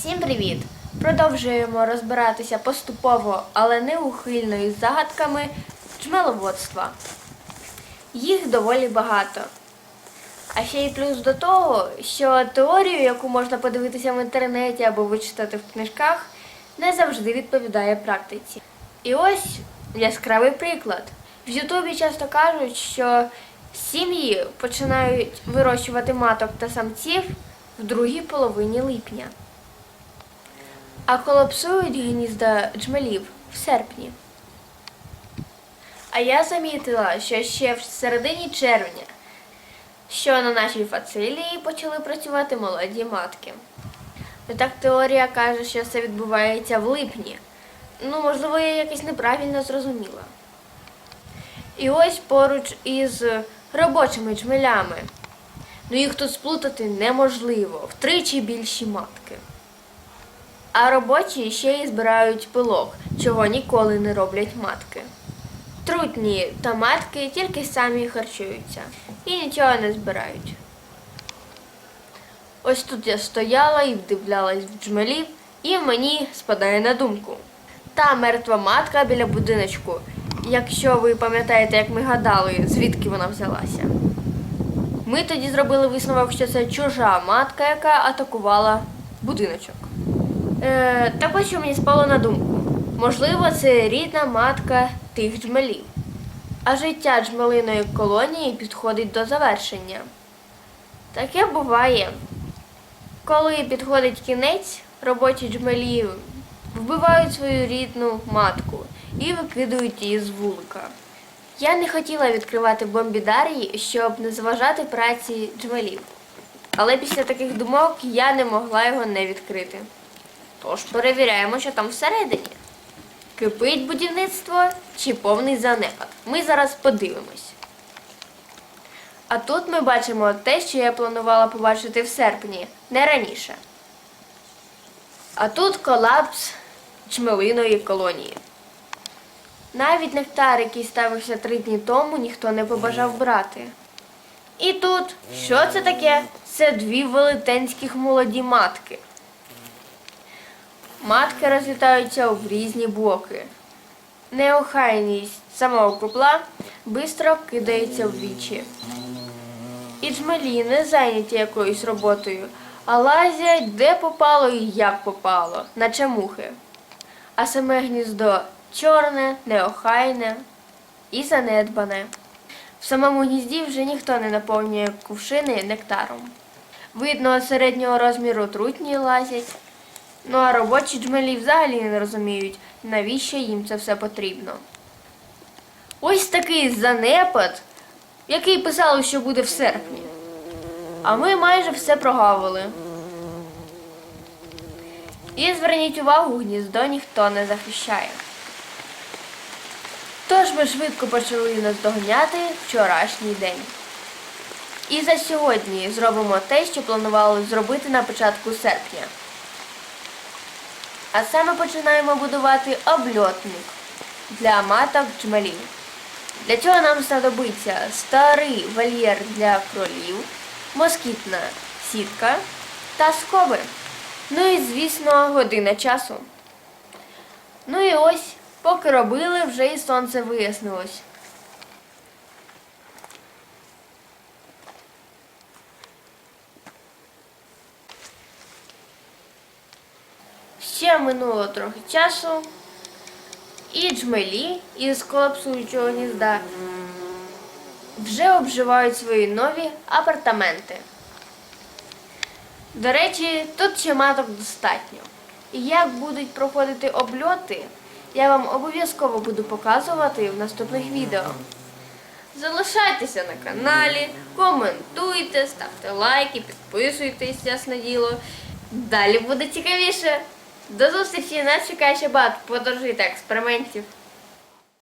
Всім привіт! Продовжуємо розбиратися поступово, але неухильно із загадками джмеловодства. Їх доволі багато. А ще й плюс до того, що теорію, яку можна подивитися в інтернеті або вичитати в книжках, не завжди відповідає практиці. І ось яскравий приклад. В Ютубі часто кажуть, що сім'ї починають вирощувати маток та самців в другій половині липня, а колапсують гнізда джмелів в серпні. А я замітила, що ще в середині червня, що на нашій фацилії почали працювати молоді матки. Ну так теорія каже, що це відбувається в липні. Ну, можливо, я якось неправильно зрозуміла. І ось поруч із робочими джмелями. Ну їх тут сплутати неможливо, втричі більші матки. А робочі ще й збирають пилок, чого ніколи не роблять матки. Трутні та матки тільки самі харчуються і нічого не збирають. Ось тут я стояла і вдивлялась в джмелів, і мені спадає на думку. Та мертва матка біля будиночку. Якщо ви пам'ятаєте, як ми гадали, звідки вона взялася. Ми тоді зробили висновок, що це чужа матка, яка атакувала будиночок. Е, так ось що мені спало на думку. Можливо, це рідна матка тих джмелів. А життя джмелиної колонії підходить до завершення. Таке буває. Коли підходить кінець, робочі джмелі вбивають свою рідну матку і викидують її з вулика. Я не хотіла відкривати бомбідарії, щоб не заважати праці джмелів. Але після таких думок я не могла його не відкрити. Тож перевіряємо, що там всередині. Кипить будівництво чи повний занепад. Ми зараз подивимось. А тут ми бачимо те, що я планувала побачити в серпні, не раніше. А тут колапс чмелиної колонії. Навіть нектар, який ставився три дні тому, ніхто не побажав брати. І тут, що це таке? Це дві велетенських молоді матки. Матки розлітаються в різні боки. Неохайність самого купла бистро кидається в вічі. І джмелі не зайняті якоюсь роботою, а лазять де попало і як попало, наче мухи. А саме гніздо чорне, неохайне і занедбане. В самому гнізді вже ніхто не наповнює кувшини нектаром. Видно, середнього розміру трутні лазять. Ну а робочі джмелі взагалі не розуміють, навіщо їм це все потрібно. Ось такий занепад, який писали, що буде в серпні. А ми майже все прогавили. І зверніть увагу, гніздо ніхто не захищає. Тож ми швидко почали наздоганяти вчорашній день. І за сьогодні зробимо те, що планували зробити на початку серпня. А саме починаємо будувати обльотник для маток джмелів. Для цього нам знадобиться старий вольєр для кролів, москітна сітка та скоби. Ну і, звісно, година часу. Ну і ось, поки робили, вже і сонце вияснилось. Ще минуло трохи часу, і джмелі із колапсуючого гнізда вже обживають свої нові апартаменти. До речі, тут ще маток достатньо. І як будуть проходити обльоти, я вам обов'язково буду показувати в наступних відео. Залишайтеся на каналі, коментуйте, ставте лайки, підписуйтесь, ясне діло. Далі буде цікавіше. До зустрічі! Нас чекає ще багато та експериментів.